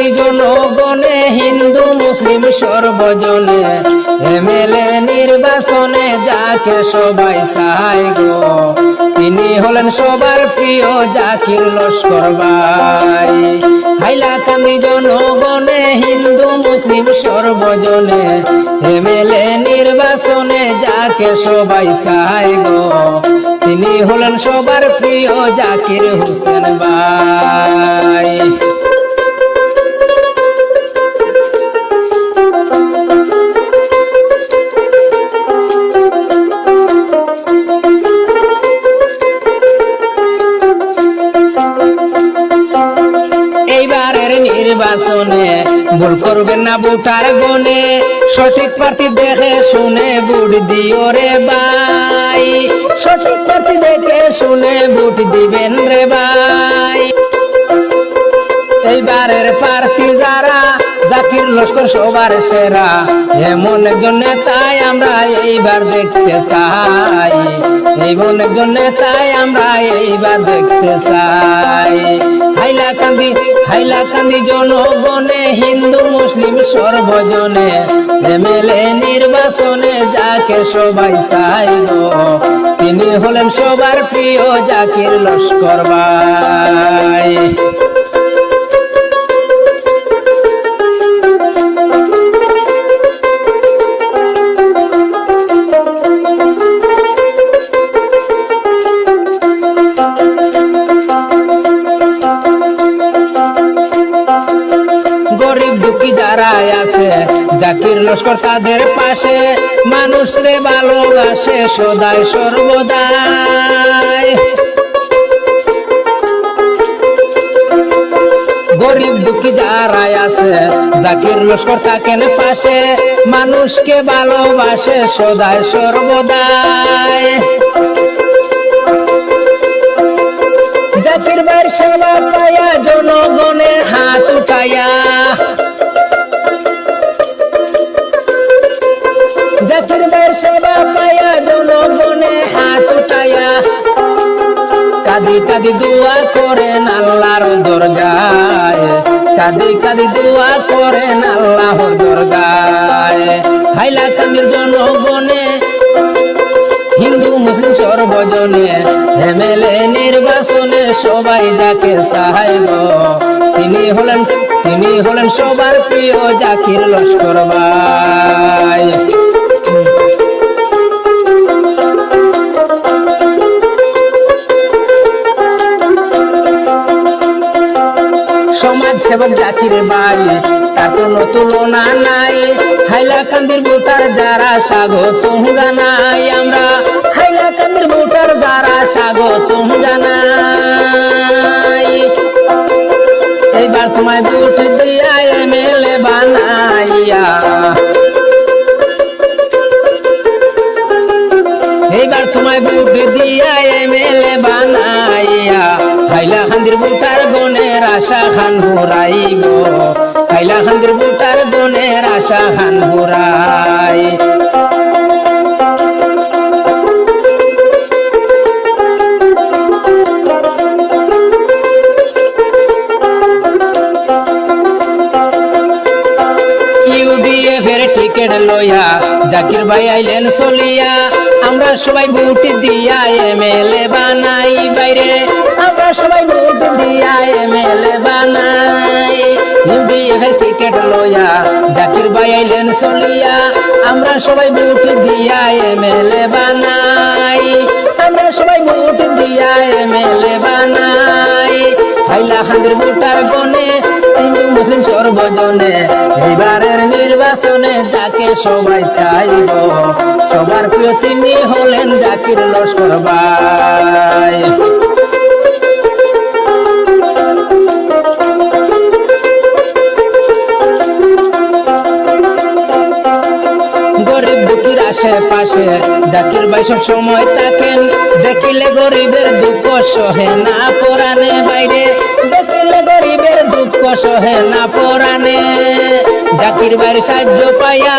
কান্দি জনগণে হিন্দু মুসলিম সর্বজনে। এমএলএ নির্বাচনে যাকে সবাই চায় গো। তিনি হলেন সবার প্রিয় জাকির লস্কর ভাই। হাইলাকান্দি জনগণে হিন্দু মুসলিম সর্বজনে। এমএলএ নির্বাচনে যাকে সবাই চায় গো। তিনি হলেন সবার প্রিয় জাকির হোসেন ভাই। এইবারের নির্বাচনে ভুল করবেন না ভোটার গনে সঠিক প্রার্থী দেখে শুনে ভোট দিও রে ভাই। সঠিক প্রার্থী দেখে শুনে ভোট দিবেন রে ভাই। এইবারের প্রার্থী যারা, জাকির লস্কর সবার সেরা। এমন একজন নেতাই আমরা এইবার দেখতে চাই। এমন একজন নেতাই আমরা এইবার দেখতে চাই। হাইলাকান্দি হাইলাকান্দি জনগণে, হিন্দু, মুসলিম সর্বজনে। এমএলএ নির্বাচনে যাকে সবাই চাই গো তিনি হলেন সবার প্রিয় জাকির লস্কর ভাই। দুঃখী যারা আছে, জাকির লস্কর তাদের পাশে মানুষ রে ভালোবাসে সদাই সর্বদাই। গরিব দুঃখী যারা আছে, জাকির লস্কর থাকেন পাশে, মানুষকে ভালোবাসে সদাই সর্বদাই। সেবা জনগণে হাত কাদি কাদি দোয়া করেন আল্লাহর দরগায়। কাদি কাদি দোয়া করেন দরগায়। জনগণে, হিন্দু, মুসলিম সর্বজনে, এমএলএ নির্বাচনে সবাই যাকে সাহায় গো। তিনি হলেন তিনি হলেন সবার প্রিয় জাকির লস্কর ভাই। সমাজ সেবক জাকির ভাই তার কোনো তুলনা নাই। হাইলাকান্দির ভোটার যারা স্বাগত জানাই আমরা। হাইলাকান্দির যারা জানাই এইবার তোমায় ভোট দিয়া এমএলএ বানাইয়া। এইবার তোমায় ভোট দিয়া এমএলএ বানাইয়া। ভোটার আশা খান হুরাই গো হাইলা খান্দির ভোটার গনের আশা খান হুরাই। টিকেট লইয়া জাকির ভাই আইলেন চলিয়া। আমরা সবাই ভোট দিয়া এমএলএ বানাই বাইরে। আমরা সবাই দিয়া এমএলএ বানাই ইউডিএফ এর টিকেট লইয়া, জাকির ভাই আইলেন চলিয়া। আমরা সবাই ভোট দিয়া এমএলএ বানাই আমরা সবাই ভোট দিয়া এমএলএ বানাই হাইলা খান্দির ভোটার গনে হিন্দু মুসলিম সর্বজনে। এইবারের নির্বাচনে যাকে সবাই চাইব, সবার প্রিয় তিনি হলেন জাকির লস্কর ভাই। আশেপাশে জাকির ভাই সব সময় থাকেন। দেখিলে গরিবের দুঃখ সহে না পরানে বাইরে দেখিলে গরিবের দুঃখ সহে না পরানে জাকির ভাইয়ের সাহায্য পাইয়া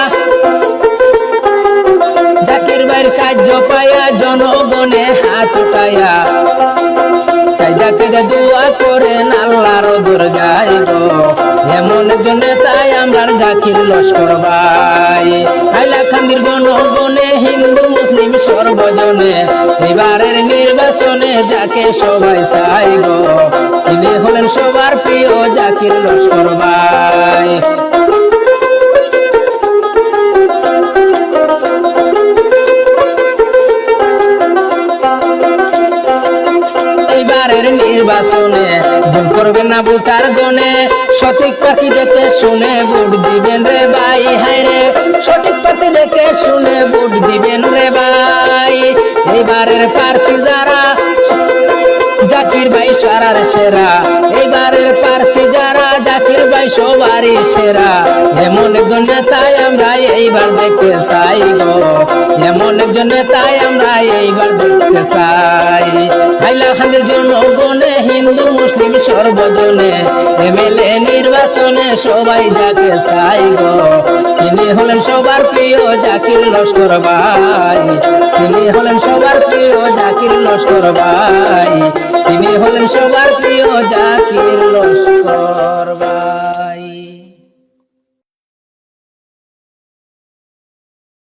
জাকির ভাইয়ের সাহায্য পাইয়া জনগণে হাত উঠাইয়া কায়দা কায়দা দোয়া করেন, আল্লাহর দরজায় গো। এমন একজন জাকির লস্কর ভাই। হাইলাকান্দির হিন্দু মুসলিম সর্বজনে, এবারের নির্বাচনে যাকে সবাই চাই গো, তিনি হলেন সবার প্রিয় জাকির লস্কর ভাই। নির্বাচনে ভুল করবেন না ভোটার গনে সঠিক পাখি দেখে শুনে বুট দিবেন রে ভাই, হায় রে। সঠিক পাখি দেখে শুনে বুট দিবেন রে ভাই। এইবারের প্রার্থী যারা, জাকির ভাই সারার সেরা। এবারের প্রার্থী সবারই সেরা। এমন একজন নেতাই আমরা এইবার দেখতে চাই গো। এমন একজন নেতাই আমরা এইবার দেখতে চাই। হাইলাখান্দির জনগণে, হিন্দু, মুসলিম সর্বজনে, এমএলএ নির্বাচনে সবাই যাকে চাই গো। তিনি হলেন সবার প্রিয় জাকির লস্কর ভাই। তিনি হলেন সবার প্রিয় জাকির লস্কর ভাই। তিনি হলেন সবার প্রিয় জাকির লস্কর